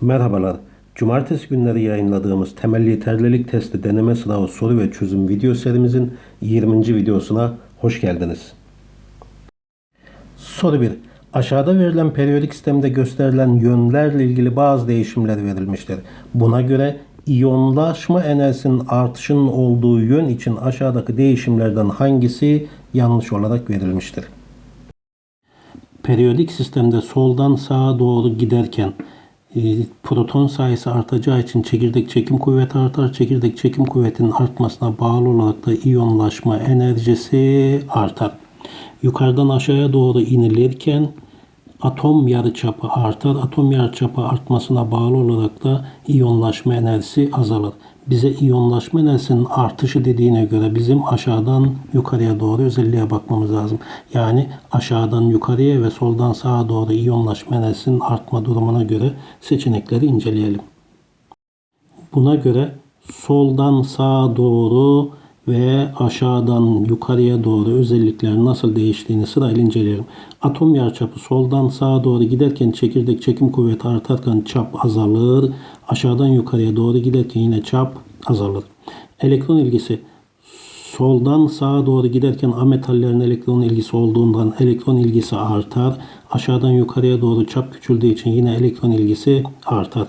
Merhabalar. Cumartesi günleri yayınladığımız temelli yeterlilik testi deneme sınavı soru ve çözüm video serimizin 20. videosuna hoş geldiniz. Soru 1. Aşağıda verilen periyodik sistemde gösterilen yönlerle ilgili bazı değişimler verilmiştir. Buna göre iyonlaşma enerjisinin artışının olduğu yön için aşağıdaki değişimlerden hangisi yanlış olarak verilmiştir? Periyodik sistemde soldan sağa doğru giderken proton sayısı artacağı için çekirdek çekim kuvveti artar. Çekirdek çekim kuvvetinin artmasına bağlı olarak da iyonlaşma enerjisi artar. Yukarıdan aşağıya doğru inilirken atom yarıçapı artar. Atom yarıçapı artmasına bağlı olarak da iyonlaşma enerjisi azalır. Bize iyonlaşma enerjisinin artışı dediğine göre bizim aşağıdan yukarıya doğru özelliğe bakmamız lazım. Yani aşağıdan yukarıya ve soldan sağa doğru iyonlaşma enerjisinin artma durumuna göre seçenekleri inceleyelim. Buna göre soldan sağa doğru ve aşağıdan yukarıya doğru özelliklerin nasıl değiştiğini sırayla inceleyelim. Atom yarıçapı soldan sağa doğru giderken çekirdek çekim kuvveti artarken çap azalır. Aşağıdan yukarıya doğru giderken yine çap azalır. Elektron ilgisi soldan sağa doğru giderken ametallerin elektron ilgisi olduğundan elektron ilgisi artar. Aşağıdan yukarıya doğru çap küçüldüğü için yine elektron ilgisi artar.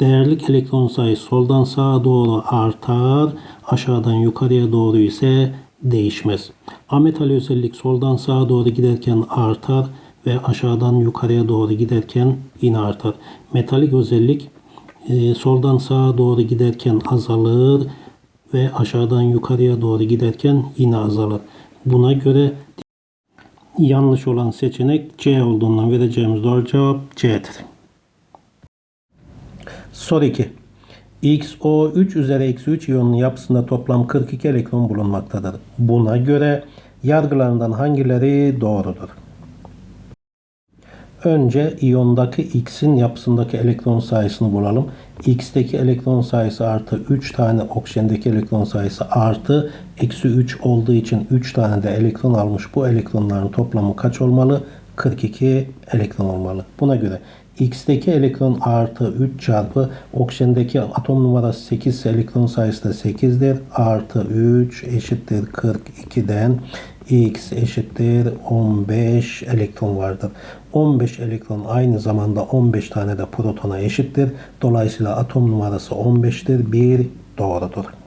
Değerlik elektron sayısı soldan sağa doğru artar. Aşağıdan yukarıya doğru ise değişmez. Ametal özellik soldan sağa doğru giderken artar ve aşağıdan yukarıya doğru giderken yine artar. Metalik özellik e, soldan sağa doğru giderken azalır ve aşağıdan yukarıya doğru giderken yine azalır. Buna göre yanlış olan seçenek C olduğundan vereceğimiz doğru cevap C'dir. Soru 2. XO3 üzeri eksi 3 iyonun yapısında toplam 42 elektron bulunmaktadır. Buna göre yargılarından hangileri doğrudur? Önce iyondaki X'in yapısındaki elektron sayısını bulalım. X'teki elektron sayısı artı 3 tane oksijendeki elektron sayısı artı eksi 3 olduğu için 3 tane de elektron almış. Bu elektronların toplamı kaç olmalı? 42 elektron olmalı. Buna göre X'teki elektron artı 3 çarpı oksijendeki atom numarası 8 ise elektron sayısı da 8'dir. Artı 3 eşittir 42'den X eşittir 15 elektron vardır. 15 elektron aynı zamanda 15 tane de protona eşittir. Dolayısıyla atom numarası 15'tir. 1 doğrudur.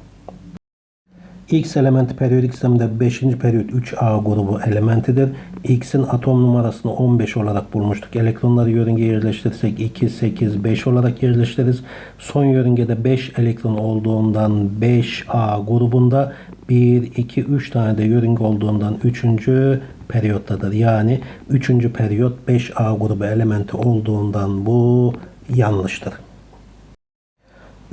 X elementi periyodik sistemde 5. periyot 3A grubu elementidir. X'in atom numarasını 15 olarak bulmuştuk. Elektronları yörüngeye yerleştirirsek 2, 8, 5 olarak yerleştiririz. Son yörüngede 5 elektron olduğundan 5A grubunda 1, 2, 3 tane de yörünge olduğundan 3. periyottadır. Yani 3. periyot 5A grubu elementi olduğundan bu yanlıştır.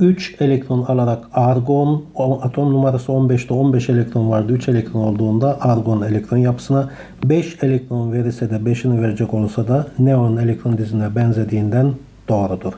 3 elektron alarak argon atom numarası 15'te 15 elektron vardı. 3 elektron olduğunda argon elektron yapısına 5 elektron verirse de 5'ini verecek olursa da neon elektron dizine benzediğinden doğrudur.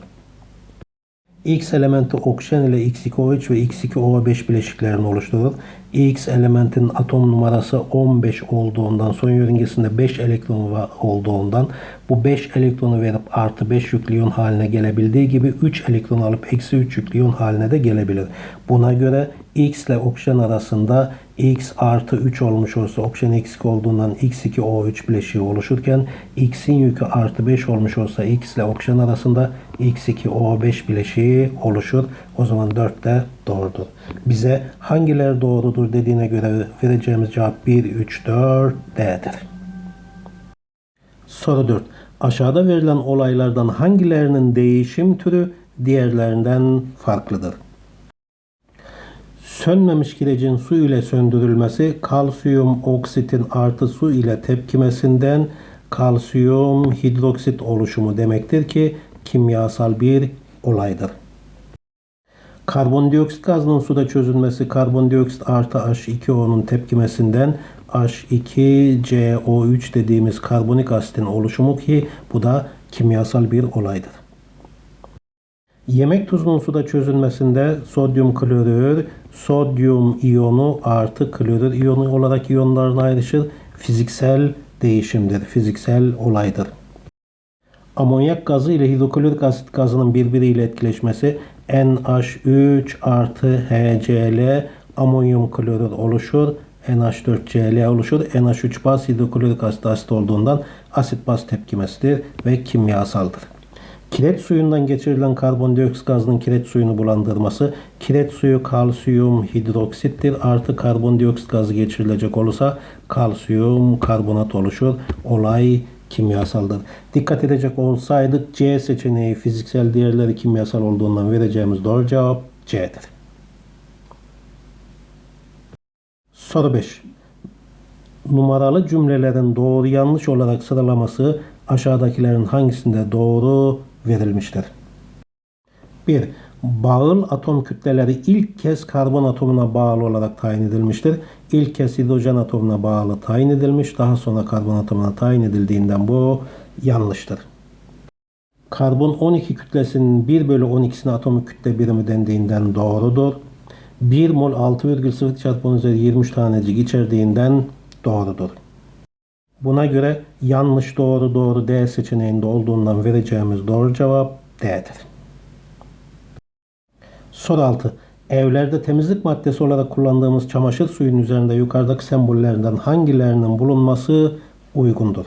X elementi oksijen ile X2O3 ve X2O5 bileşiklerini oluşturur. X elementin atom numarası 15 olduğundan son yörüngesinde 5 elektron olduğundan bu 5 elektronu verip artı 5 yüklü iyon haline gelebildiği gibi 3 elektron alıp eksi 3 yüklü iyon haline de gelebilir. Buna göre X ile oksijen arasında X artı 3 olmuş olsa oksijen eksik olduğundan X2O3 bileşiği oluşurken X'in yükü artı 5 olmuş olsa X ile oksijen arasında X2O5 bileşiği oluşur. O zaman 4 de doğrudur. Bize hangileri doğrudur dediğine göre vereceğimiz cevap 1, 3, 4 D'dir. Soru 4. Aşağıda verilen olaylardan hangilerinin değişim türü diğerlerinden farklıdır? Sönmemiş kirecin su ile söndürülmesi kalsiyum oksitin artı su ile tepkimesinden kalsiyum hidroksit oluşumu demektir ki kimyasal bir olaydır. Karbondioksit gazının suda çözülmesi karbondioksit artı H2O'nun tepkimesinden H2CO3 dediğimiz karbonik asitin oluşumu ki bu da kimyasal bir olaydır. Yemek tuzunun suda çözülmesinde sodyum klorür, sodyum iyonu artı klorür iyonu olarak iyonlarına ayrışır. Fiziksel değişimdir, fiziksel olaydır. Amonyak gazı ile hidroklorik asit gazının birbiriyle etkileşmesi NH3 artı HCl amonyum klorür oluşur. NH4Cl oluşur. NH3 baz hidroklorik asit asit olduğundan asit baz tepkimesidir ve kimyasaldır. Kireç suyundan geçirilen karbondioksit gazının kireç suyunu bulandırması, kireç suyu kalsiyum hidroksittir. Artı karbondioksit gazı geçirilecek olursa kalsiyum karbonat oluşur. Olay kimyasaldır. Dikkat edecek olsaydık C seçeneği fiziksel değerleri kimyasal olduğundan vereceğimiz doğru cevap C'dir. Soru 5. Numaralı cümlelerin doğru yanlış olarak sıralaması aşağıdakilerin hangisinde doğru verilmiştir? 1. Bağıl atom kütleleri ilk kez karbon atomuna bağlı olarak tayin edilmiştir. İlk kez hidrojen atomuna bağlı tayin edilmiş. Daha sonra karbon atomuna tayin edildiğinden bu yanlıştır. Karbon 12 kütlesinin 1 bölü 12'sine atomik kütle birimi dendiğinden doğrudur. 1 mol 6,0 çarpı 10 üzeri 23 tanecik içerdiğinden doğrudur. Buna göre yanlış doğru doğru D seçeneğinde olduğundan vereceğimiz doğru cevap D'dir. Soru 6. Evlerde temizlik maddesi olarak kullandığımız çamaşır suyunun üzerinde yukarıdaki sembollerden hangilerinin bulunması uygundur?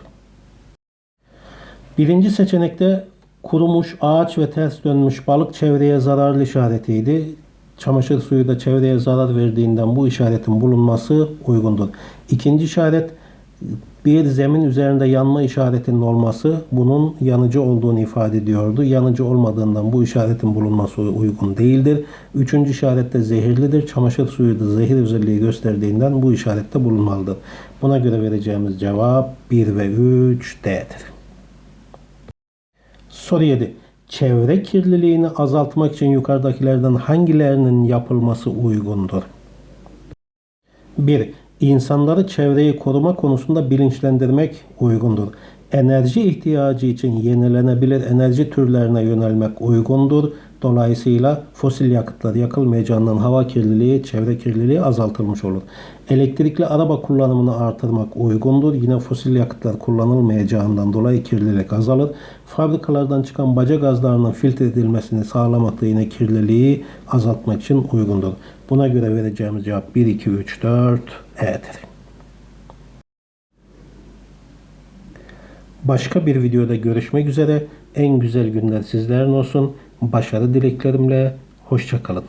Birinci seçenekte kurumuş ağaç ve ters dönmüş balık çevreye zararlı işaretiydi. Çamaşır suyu da çevreye zarar verdiğinden bu işaretin bulunması uygundur. İkinci işaret bir zemin üzerinde yanma işaretinin olması bunun yanıcı olduğunu ifade ediyordu. Yanıcı olmadığından bu işaretin bulunması uygun değildir. Üçüncü işarette zehirlidir. Çamaşır suyu da zehir özelliği gösterdiğinden bu işarette bulunmalıdır. Buna göre vereceğimiz cevap 1 ve 3 D'dir. Soru 7. Çevre kirliliğini azaltmak için yukarıdakilerden hangilerinin yapılması uygundur? 1. İnsanları çevreyi koruma konusunda bilinçlendirmek uygundur. Enerji ihtiyacı için yenilenebilir enerji türlerine yönelmek uygundur. Dolayısıyla fosil yakıtlar yakılmayacağından hava kirliliği, çevre kirliliği azaltılmış olur. Elektrikli araba kullanımını artırmak uygundur. Yine fosil yakıtlar kullanılmayacağından dolayı kirlilik azalır. Fabrikalardan çıkan baca gazlarının filtre edilmesini sağlamak da yine kirliliği azaltmak için uygundur. Buna göre vereceğimiz cevap 1, 2, 3, 4 E'dir. Başka bir videoda görüşmek üzere. En güzel günler sizlerin olsun. Başarı dileklerimle. Hoşçakalın.